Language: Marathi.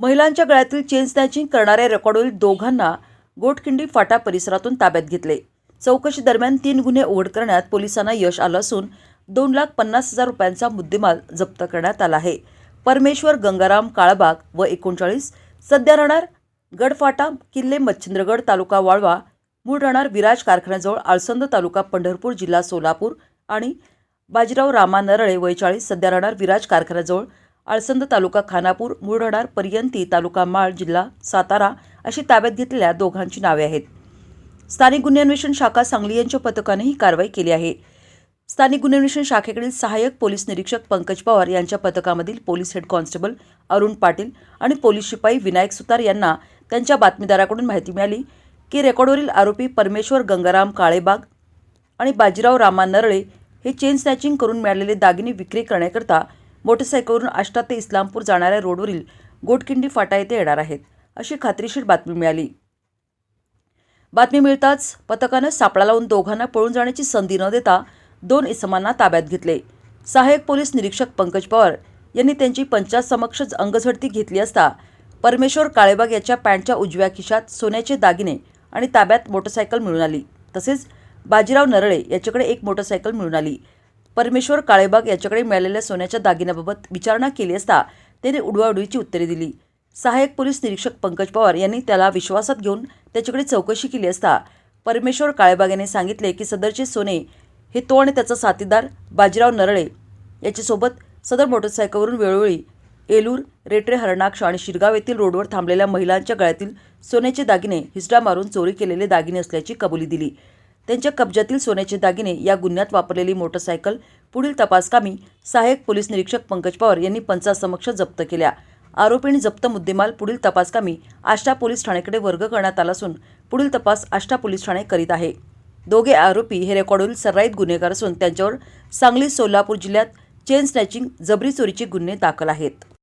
महिलांच्या गळ्यातील चेन स्नॅचिंग करणाऱ्या रेकॉर्डवरील दोघांना गोटखिंडी फाटा परिसरातून ताब्यात घेतले. चौकशी दरम्यान तीन गुन्हे उघड करण्यात पोलिसांना यश आलं असून दोन लाख पन्नास हजार रुपयांचा मुद्देमाल जप्त करण्यात आला आहे. परमेश्वर गंगाराम काळबाग व एकोणचाळीस सध्या राहणार गडफाटा किल्ले मच्छिंद्रगड तालुका वाळवा मूळ राहणार विराज कारखान्याजवळ आळसंद तालुका पंढरपूर जिल्हा सोलापूर आणि बाजीराव रामा नरळे वयचाळीस सध्या राहणार विराज कारखान्याजवळ आळसंद तालुका खानापूर मूळ पर्यंती तालुका माळ जिल्हा सातारा अशी ताब्यात घेतलेल्या दोघांची नावे आहेत. स्थानिक गुन्हे अन्वेषण शाखा सांगली यांच्या पथकाने ही कारवाई केली आहे. स्थानिक गुन्हे अन्वेषण शाखेकडील सहाय्यक पोलीस निरीक्षक पंकज पवार यांच्या पथकामधील police head constable Arun Patil आणि पोलीस शिपाई विनायक सुतार यांना त्यांच्या बातमीदाराकडून माहिती मिळाली की रेकॉर्डवरील आरोपी परमेश्वर गंगाराम काळेबाग आणि बाजीराव रामा नरळे हे चेन स्नॅचिंग करून मिळालेले दागिने विक्री करण्याकरता मोटरसायकलवरून आष्टा ते इस्लामपूर जाणाऱ्या रोडवरील गोटकिंडी फाटा येथे येणार आहेत. अशी खात्रीशीर बातमी मिळाली. बातमी मिळताच पथकानं सापळा लावून दोघांना पळून जाण्याची संधी न देता दोन इसमांना ताब्यात घेतले. सहाय्यक पोलीस निरीक्षक पंकज पवार यांनी त्यांची पंचायत अंगझडती घेतली असता परमेश्वर काळेबाग याच्या पॅन्टच्या उजव्या खिशात सोन्याचे दागिने आणि ताब्यात मोटरसायकल मिळून आली. तसेच बाजीराव नरळे याच्याकडे एक मोटरसायकल मिळून आली. परमेश्वर काळेबाग याच्याकडे मिळालेल्या सोन्याच्या दागिन्याबाबत विचारणा केली असता त्याने उडवाउडवीची उत्तरे दिली. सहाय्यक पोलीस निरीक्षक पंकज पवार यांनी त्याला विश्वासात घेऊन त्याच्याकडे चौकशी केली असता परमेश्वर काळेबाग यांनी सांगितले की सदरचे सोने हे तो आणि त्याचा साथीदार बाजीराव नरळे याच्यासोबत सदर मोटरसायकलवरून वेळोवेळी एलूर रेटरे हरणाक्ष आणि शिरगाव येथील रोडवर थांबलेल्या महिलांच्या गळ्यातील सोन्याचे दागिने हिसडा मारून चोरी केलेले दागिने असल्याची कबुली दिली. त्यांच्या कब्जातील सोन्याचे दागिने या गुन्ह्यात वापरलेली मोटरसायकल पुढील तपासकामी सहाय्यक पोलीस निरीक्षक पंकज पवार यांनी पंचासमक्ष जप्त केल्या. आरोपींनी जप्त मुद्देमाल पुढील तपासकामी आष्टा पोलीस ठाण्याकडे वर्ग करण्यात आला असून पुढील तपास आष्टा पोलीस ठाणे करीत आहे. दोघे आरोपी हे रेकॉर्डवरील सर्राईत गुन्हेगार असून त्यांच्यावर सांगली सोलापूर जिल्ह्यात चेन स्नॅचिंग जबरी चोरीचे गुन्हे दाखल आहेत.